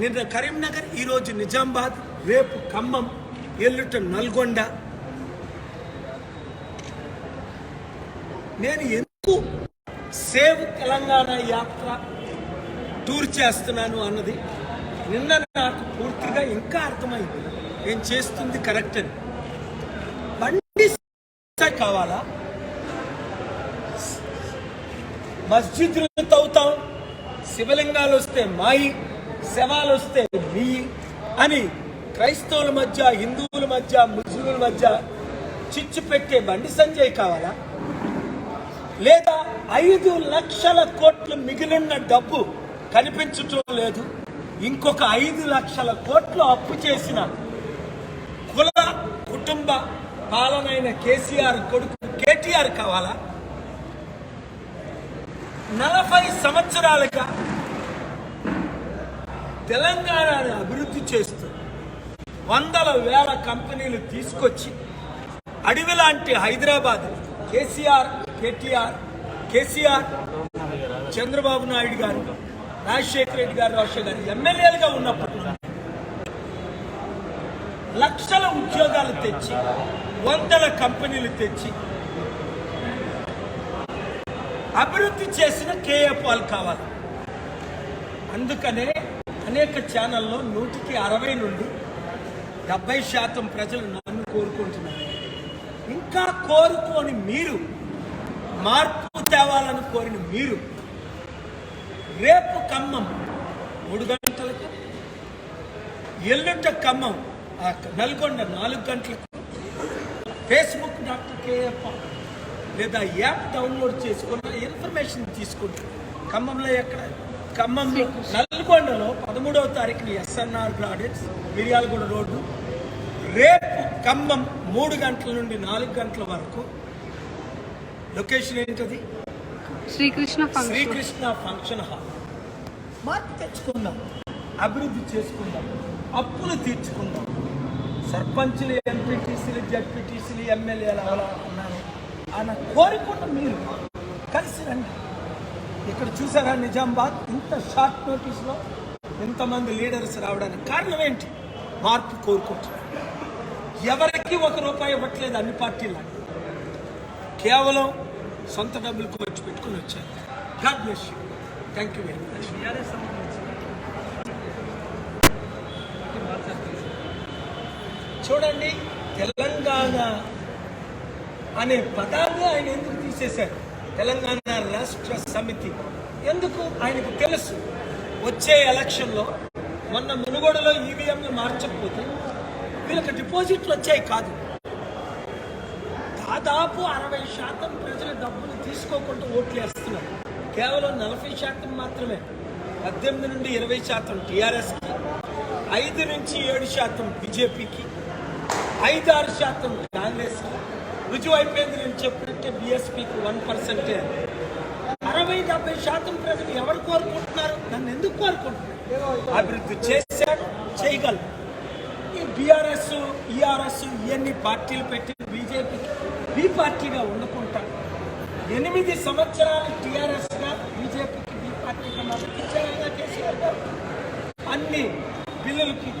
నిన్న కరీంనగర్ ఈరోజు నిజామాబాద్ రేపు ఖమ్మం ఎల్లుట నల్గొండ. నేను ఎందుకు సేవ్ తెలంగాణ యాత్ర టూర్ చేస్తున్నాను అన్నది నిన్న నాకు పూర్తిగా ఇంకా అర్థమైంది. నేను చేస్తుంది కరెక్ట్ అని. బండి కావాలా? మస్జిద్లు తవ్వుతాం శివలింగాలు వస్తే మాయి. శవాలు వస్తే మీ అని క్రైస్తవుల మధ్య హిందువుల మధ్య ముస్లింల మధ్య చిచ్చు పెట్టే బండి సంజయ్ కావాలా? లేదా ఐదు లక్షల కోట్లు మిగిలిన డబ్బు కనిపించటం లేదు. ఇంకొక ఐదు లక్షల కోట్లు అప్పు చేసిన కుల కుటుంబ పాలనైన కేసీఆర్ కొడుకు కేటీఆర్ కావాలా? నలభై సంవత్సరాలుగా తెలంగాణను అభివృద్ధి చేస్తూ వందల వేల కంపెనీలు తీసుకొచ్చి అడవి లాంటి హైదరాబాద్ కేసీఆర్ కేటీఆర్ కేసీఆర్ చంద్రబాబు నాయుడు గారు రాజశేఖర రెడ్డి గారు రాజశేఖర్ గారు ఎమ్మెల్యేలుగా ఉన్నప్పుడు లక్షల ఉద్యోగాలు తెచ్చి వందల కంపెనీలు తెచ్చి అభివృద్ధి చేసిన కేఏ పాల్ కావాలి. అందుకనే అనేక ఛానల్లో నూటికి అరవై నుండి డెబ్బై శాతం ప్రజలు నన్ను కోరుకుంటున్నారు. ఇంకా కోరుకోని మీరు మార్పు తేవాలని కోరిన మీరు రేపు ఖమ్మం మూడు గంటలకు ఎల్లుంట ఖమ్మం నల్గొండ నాలుగు గంటలకు ఫేస్బుక్ డాక్టర్ కేఎఫ్ లేదా యాప్ డౌన్లోడ్ చేసుకున్న ఇన్ఫర్మేషన్ తీసుకుంటారు. ఖమ్మంలో ఎక్కడ? ఖమ్మంలో నల్గొండలో పదమూడవ తారీఖున ఎస్ఎన్ఆర్ గార్డెన్స్ మిర్యాలగూడ రోడ్డు రేపు ఖమ్మం మూడు గంటల నుండి నాలుగు గంటల వరకు. లొకేషన్ ఏంటది? Srikrishna Srikrishna function hall. మార్పు తెచ్చుకుందాం అభివృద్ధి చేసుకుందాం అప్పులు తీర్చుకుందాం. సర్పంచ్లు ఎంపీటీసీలు జడ్పీటీసీలు ఎమ్మెల్యేలు అలా ఉన్నారు ఆయన కోరుకున్న మీరు కలిసి రండి. ఇక్కడ చూసారా నిజామాబాద్? ఇంత షార్ట్ నోటీస్లో ఇంతమంది లీడర్స్ రావడానికి కారణం ఏంటి? మార్పు కోరుకుంటున్నారు. ఎవరికి ఒక రూపాయి ఇవ్వట్లేదు అన్ని పార్టీలు. కేవలం సొంత డబ్బులు ఖర్చు పెట్టుకుని వచ్చారు. God bless you thank you very much చూడండి తెలంగాణ అనే పదాన్ని ఆయన ఎందుకు తీసేశారు? తెలంగాణ రాష్ట్ర సమితి. ఎందుకు? ఆయనకు తెలుసు. వచ్చే ఎలక్షన్లో మొన్న మునుగోడలో ఈవీఎంలు మార్చకపోతే వీళ్ళకి డిపాజిట్లు వచ్చాయి కాదు. దాదాపు అరవై శాతం ప్రజలు డబ్బులు తీసుకోకుండా ఓట్లు వేస్తున్నారు. కేవలం నలభై శాతం మాత్రమే. పద్దెనిమిది నుండి ఇరవై శాతం టీఆర్ఎస్కి ఐదు నుంచి ఏడు శాతం బీజేపీకి ఐదు ఆరు శాతం కాంగ్రెస్కి రుజువైపోయింది నేను చెప్పినట్టే బీఎస్పీకి వన్ పర్సెంటే అరవై డెబ్బై శాతం ప్రజలు ఎవరు కోరుకుంటున్నారు? నన్ను ఎందుకు కోరుకుంటున్నారు? అభివృద్ధి చేశాడు చేయగలరు ఈ బీఆర్ఎస్ ఈఆర్ఎస్ ఇవన్నీ పార్టీలు పెట్టి బీజేపీకి బీ పార్టీగా ఉండకుండా ఎనిమిది సంవత్సరాలు టీఆర్ఎస్గా బీజేపీకి బీ పార్టీగా మద్దతు ఇచ్చారుగా కేసీఆర్ గారు అన్ని బిల్లులకి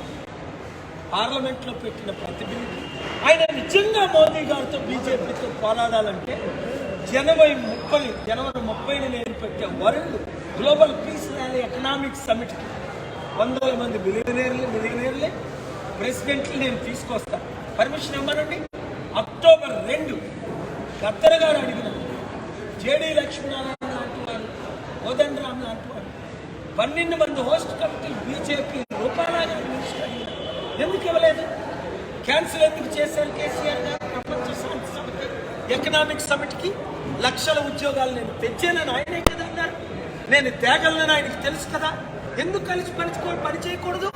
పార్లమెంట్లో పెట్టిన ప్రతిభ ఆయన నిజంగా మోదీ గారితో బీజేపీతో పోరాడాలంటే జనవరి ముప్పై జనవరి ముప్పై నేను పెట్టే world global peace rally economic సమిట్కి వందల మంది మిలియనీర్లు మిలియనీర్లే ప్రెసిడెంట్లు నేను తీసుకొస్తాను పర్మిషన్ ఇవ్వనండి. అక్టోబర్ రెండు గద్దర గారు అడిగిన జేడీ లక్ష్మీనారాయణ లాంటి వారు కోదండరామ్ లాంటి వారు పన్నెండు మంది హోస్ట్ కమిటీ బీజేపీ రూపాయల గారు మినిస్టర్ ఎందుకు ఇవ్వలేదు? క్యాన్సిల్ ఎందుకు చేశారు కేసీఆర్ గారు? ప్రపంచ శాంతి సమితి ఎకనామిక్ సమిట్కి లక్షల ఉద్యోగాలు నేను తెచ్చానని ఆయనే కదా అన్నారు. నేను తేగలనని ఆయనకి తెలుసు కదా. ఎందుకు కలిసి పనిచుకో పని చేయకూడదు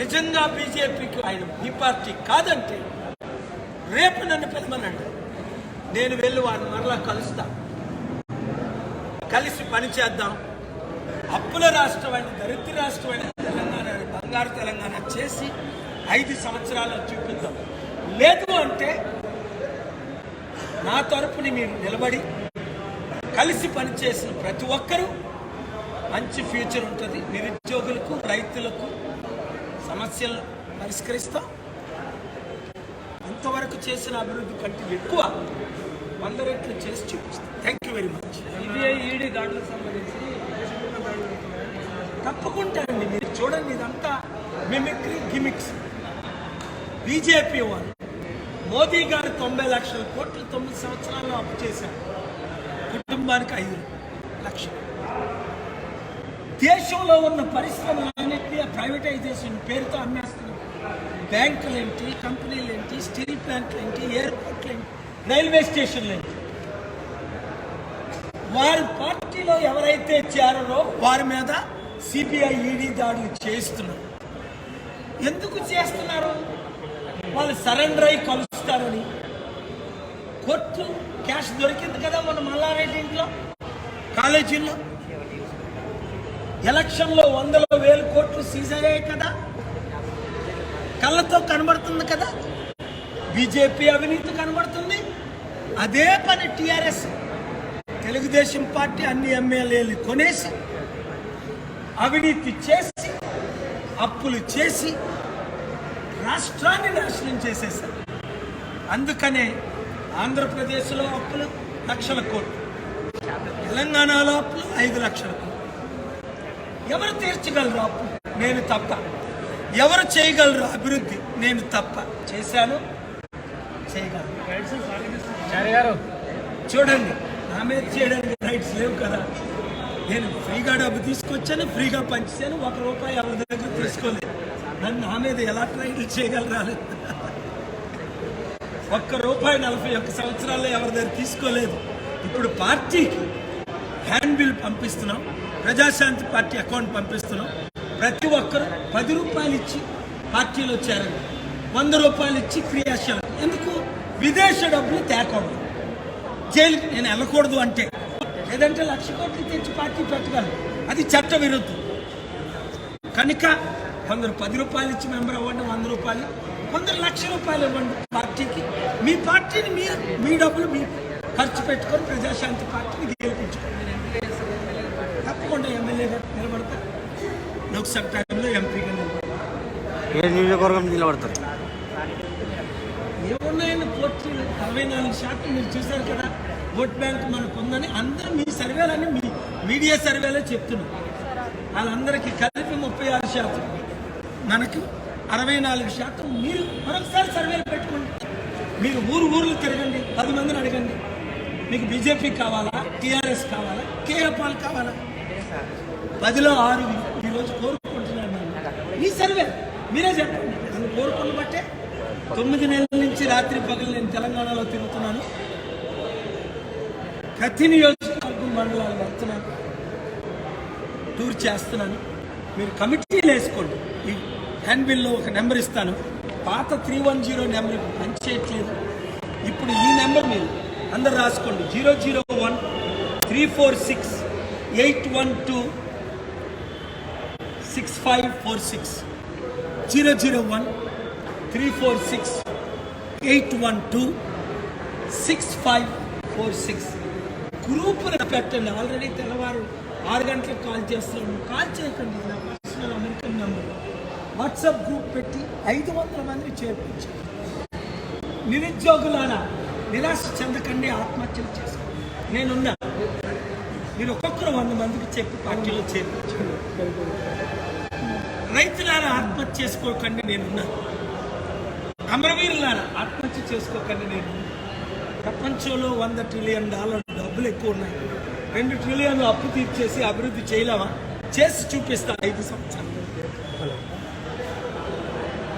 నిజంగా బీజేపీకి ఆయన ఈ పార్టీ కాదంటే రేపు నన్ను పిలమనండి నేను వెళ్ళి వారిని మరలా కలుస్తా. కలిసి పని చేద్దాం అప్పుల రాష్ట్రమైన దరిద్ర రాష్ట్రమైన అని బంగారు తెలంగాణ చేసి ఐదు సంవత్సరాలు చూపిద్దాం. లేదు అంటే నా తరపుని మీరు నిలబడి కలిసి పనిచేసిన ప్రతి ఒక్కరూ మంచి ఫ్యూచర్ ఉంటుంది. నిరుద్యోగులకు రైతులకు సమస్యలు పరిష్కరిస్తాం. ఇంతవరకు చేసిన అభివృద్ధి కంటే ఎక్కువ వంద రెట్లు చేసి చూపిస్తాం. Thank you very much ED దాడులకు సంబంధించి తప్పకుండా అండి. మీరు చూడండి ఇదంతా. Mimicry gimmicks. బీజేపీ వాళ్ళు మోదీ గారు తొంభై లక్షల కోట్లు తొమ్మిది సంవత్సరాల్లో అప్పు చేశారు. కుటుంబానికి ఐదు లక్షలు. దేశంలో ఉన్న పరిశ్రమలన్నింటినీ ప్రైవేటైజేషన్ పేరుతో అమ్మేస్తున్నారు. బ్యాంకులు ఏంటి కంపెనీలు ఏంటి స్టీల్ ప్లాంట్లు ఏంటి ఎయిర్పోర్ట్లు ఏంటి రైల్వే స్టేషన్లు ఏంటి వారి పార్టీలో ఎవరైతే చేరరో వారి మీద సిబిఐ ఈడీ దాడులు చేస్తున్నారు. ఎందుకు చేస్తున్నారు? వాళ్ళు సరెండర్ అయి కలుస్తారని. కోర్టు క్యాష్ దొరికింది కదా మన మల్లారెడ్డి ఇంట్లో కాలేజీల్లో? ఎలక్షన్లో వందల వేల కోట్లు సీజ్ అయ్యాయి కదా? కళ్ళతో కనబడుతుంది కదా? బీజేపీ అవినీతి కనబడుతుంది. అదే పని టీఆర్ఎస్. తెలుగుదేశం పార్టీ అన్ని ఎమ్మెల్యేలు కొనేసి అవినీతి చేసి అప్పులు చేసి రాష్ట్రాన్ని నాశనం చేసేశారు. అందుకనే ఆంధ్రప్రదేశ్లో అప్పులు లక్షల కోట్లు. తెలంగాణలో అప్పులు ఐదు లక్షల కోట్లు. ఎవరు తీర్చగలరు అప్పు? నేను తప్ప. ఎవరు చేయగలరు అభివృద్ధి? నేను తప్ప. చేశాను చేయగలను. సాగిస్తున్నారు చూడండి నా మీద చేయడానికి రైట్స్ లేవు కదా. నేను ఫ్రీగా డబ్బు తీసుకొచ్చాను ఫ్రీగా పంచాను ఒక రూపాయి ఎవరి దగ్గర తీసుకోలేదు. నన్ను నా మీద ఎలా ట్రైల్ చేయగలరా? ఒక్క రూపాయి నలభై ఒక్క సంవత్సరాల్లో ఎవరి దగ్గర తీసుకోలేదు. ఇప్పుడు పార్టీకి హ్యాండ్ బిల్ పంపిస్తున్నాం ప్రజాశాంతి పార్టీ అకౌంట్ పంపిస్తున్నాం. ప్రతి ఒక్కరు పది రూపాయలు ఇచ్చి పార్టీలో చేరండి. వంద రూపాయలు ఇచ్చి క్రియాశీలం. ఎందుకు? విదేశ డబ్బులు తేకూడదు. జైలుకి నేను వెళ్ళకూడదు అంటే. లేదంటే లక్ష కోట్లు తెచ్చి పార్టీ పెట్టగలను. అది చట్ట విరుద్ధం కనుక కొందరు పది రూపాయలు ఇచ్చి మెంబర్ అవ్వండి వంద రూపాయలు. కొందరు లక్ష రూపాయలు ఇవ్వండి పార్టీకి. మీ పార్టీని మీ మీ డబ్బులు మీ ఖర్చు పెట్టుకొని ప్రజాశాంతి పార్టీని గెలిపించుకోండి. తప్పకుండా ఎమ్మెల్యేగా నిలబడతా లోక్సభ టైంలో ఎంపీగా నిలబడతా ఏ నియోజకవర్గం నిలబడతారు? ఏమున్నాయని పోటీలు అరవై నాలుగు శాతం మీరు చూశారు కదా. ఓట్ బ్యాంక్ మనకు ఉందని అందరూ మీ సర్వేలని మీ మీడియా సర్వేలో చెప్తున్నారు. వాళ్ళందరికీ కలిపి ముప్పై ఆరు శాతం. మనకు అరవై నాలుగు శాతం మీరు మరొకసారి సర్వేలు పెట్టుకోండి. మీరు ఊరు ఊర్లు తిరగండి పది మందిని అడగండి. మీకు బీజేపీ కావాలా? టీఆర్ఎస్ కావాలా? కేఏపాల్ కావాలా? పదిలో ఆరు ఈరోజు కోరుకుంటున్నాను నేను మీ సర్వే మీరే చెప్పండి. నన్ను కోరుకున్న బట్టే తొమ్మిది నెలల నుంచి రాత్రి పగలు నేను తెలంగాణలో తిరుగుతున్నాను. ప్రతి నియోజకవర్గం మండలాలు వస్తున్నాను టూర్ చేస్తున్నాను. మీరు కమిటీలు వేసుకోండి. ఈ హ్యాండ్బిల్లో ఒక నెంబర్ ఇస్తాను. పాత త్రీ వన్ జీరో నెంబర్ పనిచేయట్లేదు. ఇప్పుడు ఈ నెంబర్ మీరు అందరు రాసుకోండి. Zero zero one three four six eight one two six five four six. Zero zero one three four six eight one two six five four six. గ్రూపులు పెట్టండి. Already తెల్లవారు ఆరు గంటలకు కాల్ చేస్తున్నాము కాల్ చేయకండి ఇది నా personal American number WhatsApp group పెట్టి ఐదు వందల మందిని చేర్పించారు. నిరుద్యోగులారా నిరాశ చెందకండి ఆత్మహత్యలు చేసుకోండి. నేనున్నా మీరు ఒక్కొక్కరు వంద మందికి చెప్పి పార్టీలో చేర్పించారు రైతులారా ఆత్మహత్య చేసుకోకండి నేనున్నా. అమరవీరులారా ఆత్మహత్య చేసుకోకండి నేను ప్రపంచంలో వంద ట్రిలియన్ డాలర్ డబ్బులు ఎక్కువ ఉన్నాయి. రెండు ట్రిలియన్లు అప్పు తీర్చేసి అభివృద్ధి చేయలేమా? చేసి చూపిస్తా ఐదు సంవత్సరాలు.